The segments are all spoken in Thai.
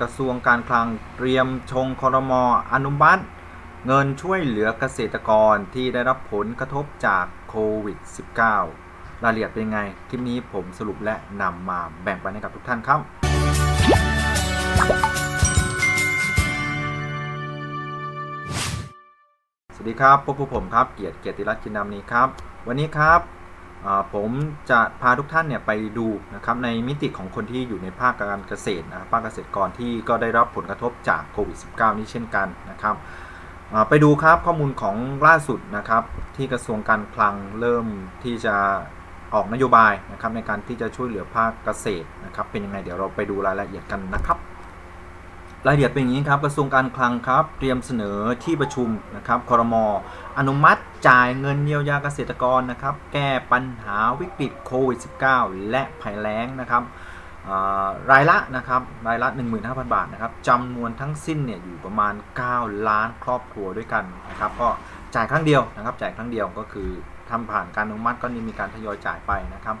กระทรวงการคลังเตรียมชงคอรมออนุมัติเงินช่วยเหลือเกษตรกรที่ได้รับผลกระทบจากโควิด -19 รายละเอียดเป็นไง คลิปนี้ผมสรุปและนำมาแบ่งปันให้กับทุกท่านครับสวัสดีครับพบกับผมครับ เกียรติเกียรติรัตน์กินดำนี้ครับ วันนี้ครับ ผมจะพาทุกท่านเนี่ยไปดูนะครับในมิติของคนที่อยู่ในภาคการเกษตรนะภาคเกษตรกรที่ก็ได้รับผลกระทบจากโควิด -19 นี้เช่นกันนะครับไปดูครับข้อมูลของล่าสุดนะครับที่กระทรวงการคลังเริ่มที่จะออกนโยบายนะครับในการที่จะช่วยเหลือภาคเกษตรนะครับเป็นยังไงเดี๋ยวเราไปดูรายละเอียดกันนะครับ รายละเอียดเป็นอย่างนี้ครับกระทรวงการคลังครับ เตรียมเสนอที่ประชุมนะครับครมอนุมัติจ่ายเงินเยียวยาเกษตรกรนะครับ แก้ปัญหาวิกฤตโควิด -19 และภัยแล้งนะครับรายละนะครับรายละ 15,000 บาทนะครับจำนวนทั้งสิ้นเนี่ยอยู่ประมาณ 9 ล้านครอบครัวด้วยกันนะครับก็จ่ายครั้งเดียวนะครับจ่ายครั้งเดียวก็คือทำผ่านการอนุมัติก็มีการทยอยจ่ายไปนะครับ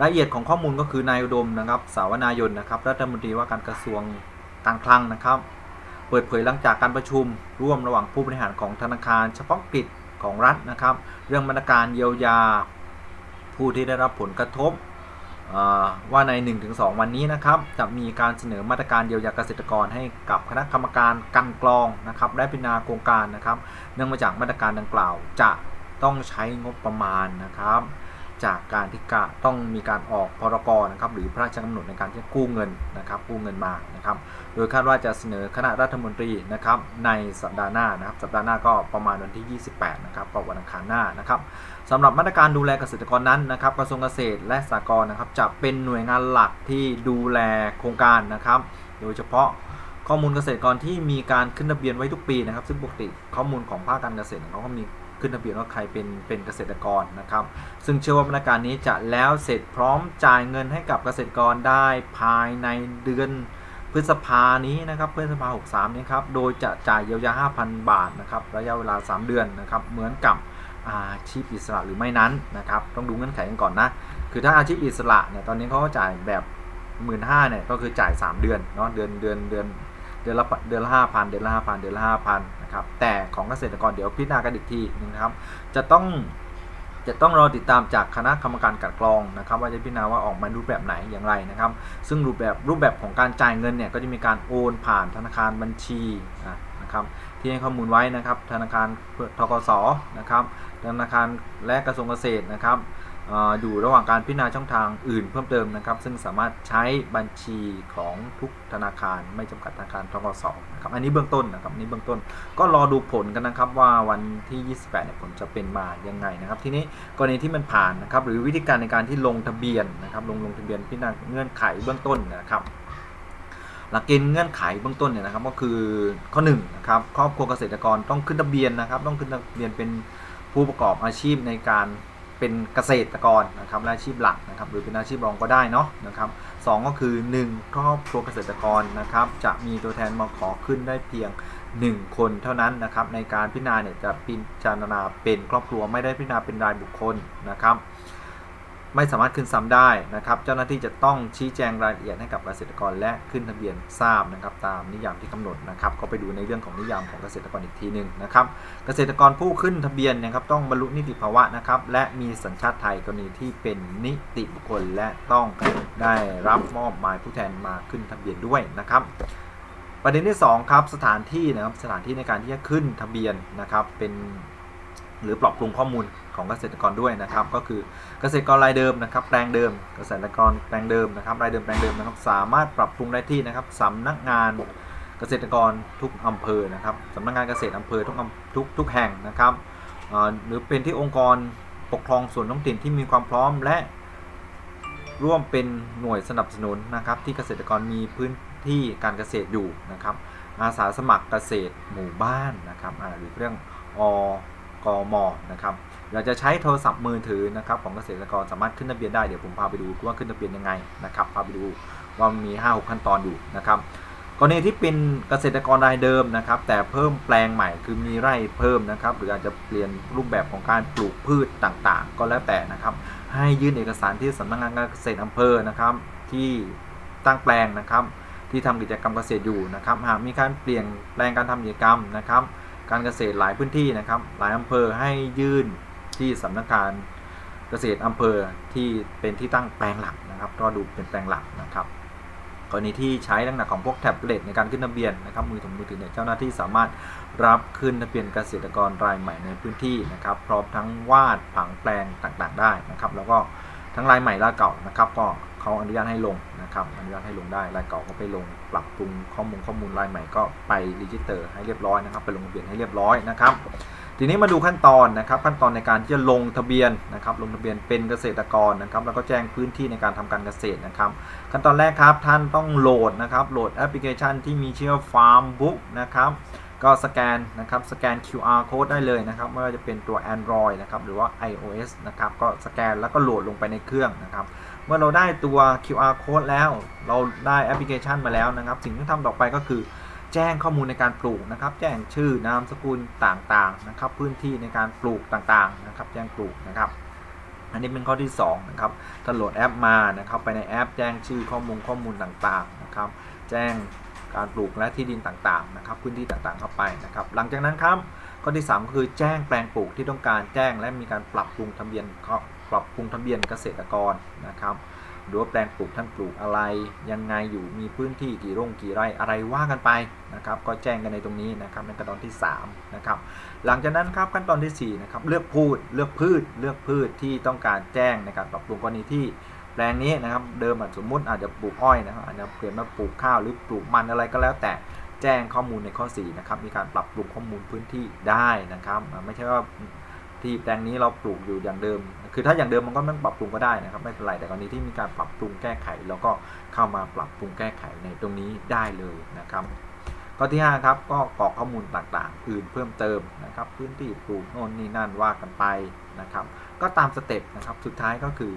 รายละเอียดของข้อมูลก็คือนายอุดมนะครับสาวนายนนะครับรัฐมนตรีว่าการกระทรวง การคลังนะครับ เปิดเผยหลังจากการประชุม ร่วมระหว่างผู้บริหารของธนาคาร เฉพาะกิจของรัฐนะครับ เรื่องมาตรการเยียวยา ผู้ที่ได้รับผลกระทบว่าใน 1-2 วันนี้นะครับ จะมีการเสนอมาตรการเยียวยาเกษตรกรให้กับคณะกรรมการกันกรองนะครับและพิจารณาโครงการนะครับ เนื่องมาจากมาตรการดังกล่าวจะต้องใช้งบประมาณนะครับ จากการที่กะต้องมีการออกพรกรนะครับหรือพระราชกำหนดในการที่กู้เงินนะครับกู้เงินมานะครับโดยคาดว่าจะเสนอคณะรัฐมนตรีนะครับในสัปดาห์หน้านะครับสัปดาห์หน้าก็ประมาณวันที่ 28นะครับก็วันอังคารหน้านะครับสำหรับมาตรการดูแลเกษตรกรนั้นนะครับกระทรวงเกษตรและสหกรณ์นะครับจะเป็นหน่วยงานหลักที่ดูแลโครงการนะครับโดยเฉพาะข้อมูลเกษตรกรที่มีการขึ้นทะเบียนไว้ทุกปีนะครับ ซึ่งปกติข้อมูลของภาคการเกษตรเขาก็มี ขึ้นทะเบียนว่าใครเป็นเป็นเกษตรกรนะครับ ซึ่งเชื่อว่ามาตรการนี้จะแล้วเสร็จพร้อมจ่ายเงินให้กับเกษตรกรได้ภายในเดือนพฤษภานี้นะครับพฤษภา63นี้ครับ โดยจะจ่ายเยียวยา 5,000 บาทนะครับระยะเวลา 3 เดือนนะครับเหมือนกับอาชีพอิสระหรือไม่นั้นนะครับต้องดูเงื่อนไขกันก่อนนะ คือถ้าอาชีพอิสระเนี่ยตอนนี้เขาก็จ่ายแบบ 1 5ื่นเนี่ยก็คือจ่าย 3 เดือนเนาะเดือนเดือนเดือนเดือนละเดือนละห้าพันเดือนละห้าพันเดือนละห้าพัน นะครับ แต่ของเกษตรกรเดี๋ยวพิจารณากันอีกทีนึงนะครับ จะต้องจะต้องรอติดตามจากคณะกรรมการกัดกรองนะครับ ว่าจะพิจารณาว่าออกมารูปแบบไหนอย่างไรนะครับ ซึ่งรูปแบบรูปแบบของการจ่ายเงินเนี่ยก็จะมีการโอนผ่านธนาคารบัญชีนะครับที่ให้ข้อมูลไว้นะครับ ธนาคารทกสนะครับธนาคารและกระทรวงเกษตรนะครับ อยู่ระหว่างการพิจารณาช่องทางอื่นเพิ่มเติมนะครับ ซึ่งสามารถใช้บัญชีของทุกธนาคารไม่จำกัดธนาคารทกสนะครับอันนี้เบื้องต้นนะครับนนี้เบื้องต้นก็รอดูผลกันนะครับว่าวันที่ 28เนี่ยผลจะเป็นมายังไงนะครับ ทีนี้กรณีที่มันผ่านนะครับ หรือวิธีการในการที่ลงทะเบียนนะครับ ลงลงทะเบียนพิจารณาเงื่อนไขเบื้องต้นนะครับหลักเกณฑ์เงื่อนไขเบื้องต้นเนี่ยนะครับก็คือข้อ1นงนะครับครอบครัวเกษตรกรต้องขึ้นทะเบียนนะครับ ต้องขึ้นทะเบียนเป็นผู้ประกอบอาชีพในการ เป็นเกษตรกรนะครับอาชีพหลักนะครับหรือเป็นอาชีพรองก็ได้เนาะนะครับสองก็คือ 1 ครอบครัวเกษตรกรนะครับจะมีตัวแทนมาขอขึ้นได้เพียง 1 คนเท่านั้นนะครับในการพิจารณาเนี่ยจะพิจารณาเป็นครอบครัวไม่ได้พิจารณาเป็นรายบุคคลนะครับ ไม่สามารถขึ้นซ้ำได้นะครับ เจ้าหน้าที่จะต้องชี้แจงรายละเอียดให้กับเกษตรกรและขึ้นทะเบียนทราบนะครับ ตามนิยามที่กำหนดนะครับ ก็ไปดูในเรื่องของนิยามของเกษตรกรอีกทีหนึ่งนะครับ เกษตรกรผู้ขึ้นทะเบียนนะครับ ต้องบรรลุนิติภาวะนะครับ และมีสัญชาติไทยกรณีที่เป็นนิติบุคคลและต้องได้รับมอบหมายผู้แทนมาขึ้นทะเบียนด้วยนะครับประเด็นที่ 2 ครับ สถานที่นะครับสถานที่ในการที่จะขึ้นทะเบียนนะครับเป็น หรือปรับปรุงข้อมูลของเกษตรกรด้วยนะครับ ก็คือเกษตรกรรายเดิมนะครับแปลงเดิม เกษตรกรแปลงเดิมนะครับรายเดิมแปลงเดิมนะครับสามารถปรับปรุงได้ที่นะครับสำนักงานเกษตรกรทุกอำเภอนะครับสำนักงานเกษตรอำเภอทุกทุกทุกแห่งนะครับหรือเป็นที่องค์กรปกครองส่วนท้องถิ่นที่มีความพร้อมและร่วมเป็นหน่วยสนับสนุนนะครับ ที่เกษตรกรมีพื้นที่การเกษตรอยู่นะครับ อาสาสมัครเกษตรหมู่บ้านนะครับหรือเรื่องอ กมนะครับอยากจะใช้โทรศัพท์มือถือนะครับของเกษตรกรสามารถขึ้นทะเบียนได้เดี๋ยวผมพาไปดูว่าขึ้นทะเบียนยังไงนะครับพาไปดูว่ามี5 6ขั้นตอนอยู่นะครับกรณีที่เป็นเกษตรกรรายเดิมนะครับ แต่เพิ่มแปลงใหม่คือมีไร่เพิ่มนะครับ หรืออาจจะเปลี่ยนรูปแบบของการปลูกพืชต่างๆ ก็แล้วแต่นะครับ ให้ยื่นเอกสารที่สำนักงานเกษตรอำเภอนะครับ ที่ตั้งแปลงนะครับ ที่ทำกิจกรรมเกษตรอยู่นะครับ หากมีการเปลี่ยนแปลงการทำกิจกรรมนะครับ การเกษตรหลายพื้นที่นะครับ หลายอำเภอให้ยื่นที่สำนักงานเกษตรอำเภอที่เป็นที่ตั้งแปลงหลักนะครับ ก็ดูเป็นแปลงหลักนะครับกรณีที่ใช้ลักษณะของพวกแท็บเล็ตในการขึ้นทะเบียนนะครับมือถือมือถือเนี่ยเจ้าหน้าที่สามารถรับขึ้นทะเบียนเกษตรกรรายใหม่ในพื้นที่นะครับ พร้อมทั้งวาดผังแปลงต่างๆ ได้นะครับ แล้วก็ทั้งรายใหม่รายเก่านะครับก็ เขาอนุญาตให้ลงนะครับอนุญาตให้ลงได้รายเก่าก็ไปลงปรับปรุงข้อมูลข้อมูลรายใหม่ก็ไปรีจิสเตอร์ให้เรียบร้อยนะครับ ไปลงทะเบียนให้เรียบร้อยนะครับ ทีนี้มาดูขั้นตอนนะครับ ขั้นตอนในการที่จะลงทะเบียนนะครับ ลงทะเบียนเป็นเกษตรกรนะครับ แล้วก็แจ้งพื้นที่ในการทำการเกษตรนะครับ ขั้นตอนแรกครับท่านต้องโหลดนะครับ โหลดแอปพลิเคชันที่มีชื่อ Farm Book นะครับ ก็สแกนนะครับสแกน QR code ได้เลยนะครับไม่ว่าจะเป็นตัว Android นะครับหรือว่า iOS นะครับก็สแกนแล้วก็โหลดลงไปในเครื่องนะครับเมื่อเราได้ตัว QR code แล้ว เราได้แอปพลิเคชันมาแล้วนะครับ สิ่งที่ทำต่อไปก็คือแจ้งข้อมูลในการปลูกนะครับ แจ้งชื่อนามสกุลต่างๆนะครับ พื้นที่ในการปลูกต่างๆนะครับ แจ้งปลูกนะครับ อันนี้เป็นข้อที่2นะครับถ้าโหลดแอปมานะครับ ไปในแอปแจ้งชื่อข้อมูลข้อมูลต่างๆนะครับ แจ้ง การปลูกและที่ดินต่างๆนะครับพื้นที่ต่างๆเข้าไปนะครับ หลังจากนั้นครับข้อที่ 3 ก็คือแจ้งแปลงปลูกที่ต้องการแจ้งและมีการปรับปรุงทะเบียนปรับปรุงทะเบียนเกษตรกรนะครับหรือว่าแปลงปลูกท่านปลูกอะไร ยังไงอยู่มีพื้นที่กี่ร่งกี่ไร่อะไรว่ากันไปนะครับ ก็แจ้งกันในตรงนี้นะครับในขั้นตอนที่3นะครับหลังจากนั้นครับขั้นตอนที่4นะครับเลือกพูดเลือกพืชเลือกพืชที่ต้องการแจ้งในการปรับปรุงกรณีที่ แปลงนี้นะครับ เดิมสมมุติอาจจะปลูกอ้อยนะครับอาจจะเปลี่ยนมาปลูกข้าวหรือปลูกมันอะไรก็แล้วแต่แจ้งข้อมูลในข้อ 4 นะครับ มีการปรับปรุงข้อมูลพื้นที่ได้นะครับ ไม่ใช่ว่าที่แปลงนี้เราปลูกอยู่อย่างเดิม คือถ้าอย่างเดิมมันก็ไม่ปรับปรุงก็ได้นะครับ ไม่เป็นไร แต่กรณีที่มีการปรับปรุงแก้ไขเราก็เข้ามาปรับปรุงแก้ไขในตรงนี้ได้เลยนะครับ ข้อที่ 5 ครับ ก็กรอกข้อมูลต่างๆ อื่นเพิ่มเติมนะครับ พื้นที่ปลูกโน่นนี่นั่นว่ากันไปนะครับ ก็ตามสเต็ปนะครับ สุดท้ายก็คือ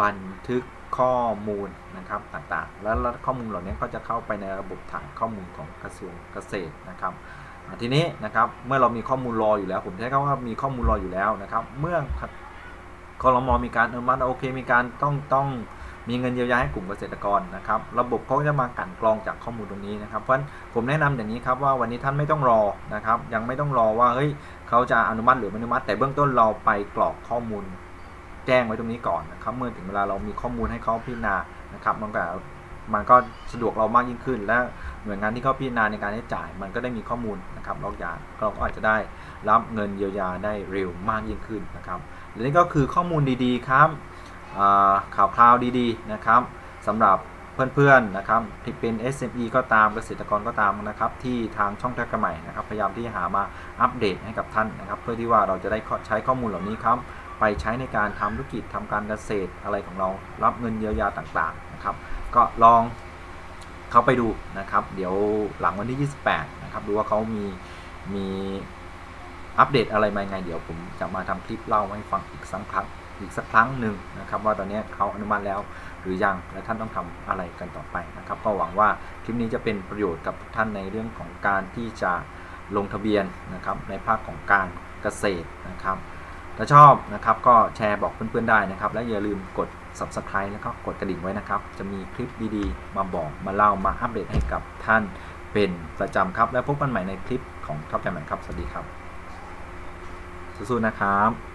บันทึกข้อมูลนะครับต่างๆ แล้วข้อมูลเหล่านี้ก็จะเข้าไปในระบบฐานข้อมูลของกระทรวงเกษตรนะครับทีนี้นะครับเมื่อเรามีข้อมูลรออยู่แล้ว ผมใช้คำว่ามีข้อมูลรออยู่แล้วนะครับ เมื่อคอรมอมีการอนุมัติโอเค มีการต้องต้องมีเงินเยียวยาให้กลุ่มเกษตรกรนะครับ ระบบเขาจะมากันกรองจากข้อมูลตรงนี้นะครับ เพราะฉะนั้นผมแนะนำอย่างนี้ครับว่าวันนี้ท่านไม่ต้องรอนะครับ ยังไม่ต้องรอว่าเฮ้ยเขาจะอนุมัติหรือไม่อนุมัติ แต่เบื้องต้นเราไปกรอกข้อมูล แจ้งไว้ตรงนี้ก่อนนะครับเมื่อถึงเวลาเรามีข้อมูลให้เขาพิจารณานะครับมันก็มันก็สะดวกเรามากยิ่งขึ้น และหน่วยงานที่เขาพิจารณาในการใช้จ่าย มันก็ได้มีข้อมูลนะครับเราอยากเราก็อาจจะได้รับเงินเยียวยาได้เร็วมากยิ่งขึ้นนะครับและนี่ก็คือข้อมูลดีๆครับข่าวคราวดีๆนะครับสำหรับเพื่อนๆนะครับที่เป็น SME ก็ตามเกษตรกรก็ตามนะครับ ที่ทางช่องแท็กใหม่นะครับ พยายามที่หามาอัปเดตให้กับท่านนะครับ เพื่อที่ว่าเราจะได้ใช้ข้อมูลเหล่านี้ครับ ไปใช้ในการทำธุรกิจทำการเกษตรอะไรของเรารับเงินเยียวยาต่างๆนะครับ ก็ลองเข้าไปดูนะครับ เดี๋ยวหลังวันที่ 28 นะครับดูว่าเขามีมีอัปเดตอะไรมาไง เดี๋ยวผมจะมาทำคลิปเล่าให้ฟังอีกสักครั้งอีกสักครั้งหนึ่งนะครับ ว่าตอนนี้เขาอนุมัติแล้วหรือยังและท่านต้องทำอะไรกันต่อไปนะครับ ก็หวังว่าคลิปนี้จะเป็นประโยชน์กับท่านในเรื่องของการที่จะลงทะเบียนนะครับในภาคของการเกษตรนะครับ ถ้าชอบนะครับก็แชร์บอกเพื่อนๆได้นะครับ และอย่าลืมกด subscribe แล้วก็กดกระดิ่งไว้นะครับ จะมีคลิปดีๆ มาบอกมาเล่ามาอัปเดตให้กับท่านเป็นประจำครับ และพบกันใหม่ในคลิปของท็อปแจมแมนครับ สวัสดีครับ สู้ๆนะครับ